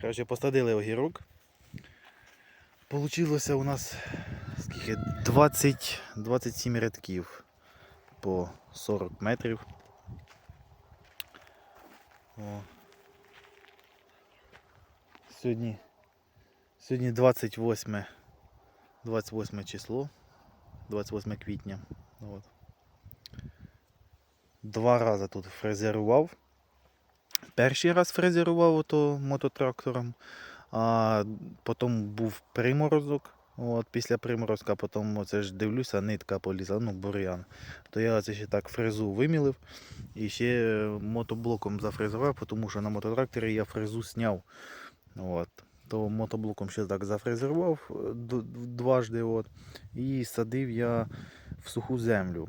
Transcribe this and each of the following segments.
Коротше, посадили огірок. Получилося у нас скільки? 20, 27 рядків по 40 метрів. О. Сьогодні, сьогодні 28, 28 число, 28 квітня. От. Два рази тут фрезерував. Перший раз фрезерував ото мототрактором, а потім був приморозок. От, після приморозка потім оце ж дивлюся, нитка полізла, ну бур'ян. То я це ще так фрезу вимілив і ще мотоблоком зафрезував, тому що на мототракторі я фрезу зняв. От. То мотоблоком ще так зафрезерував е, дважди. От, і садив я в суху землю.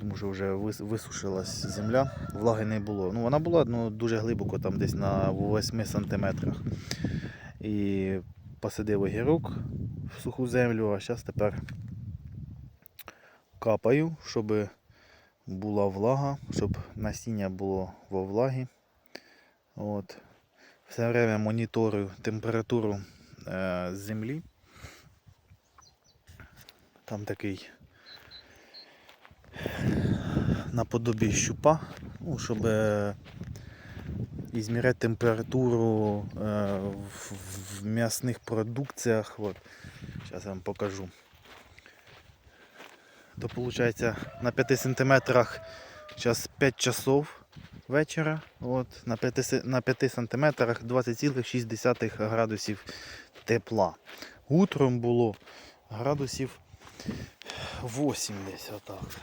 Тому що вже вис- висушилась земля, влаги не було. Ну, вона була ну, дуже глибоко, там десь на 8 сантиметрах. І посадив огірок в суху землю, а зараз тепер капаю, щоб була влага, щоб насіння було во влагі. От. Все время моніторю температуру е, землі. Там такий наподобі щупа, ну, щоб е, ізміряти температуру е, в, м'ясних продукціях. От. Зараз я вам покажу. То виходить на 5 сантиметрах зараз 5 часов вечора. От, на 5, си- на 5 сантиметрах 20,6 градусів тепла. Утром було градусів 8 десь отак.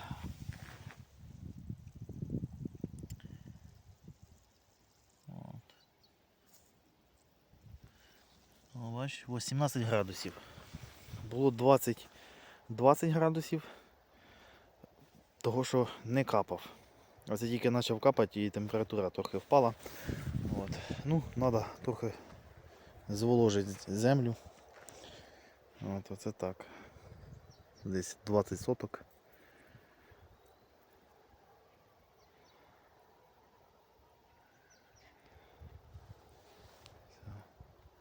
Бач, 18 градусів. Було 20, 20 градусів, того що не капав. Оце тільки почав капати і температура трохи впала. От. Ну, треба трохи зволожити землю. От, оце так. Десь 20 соток.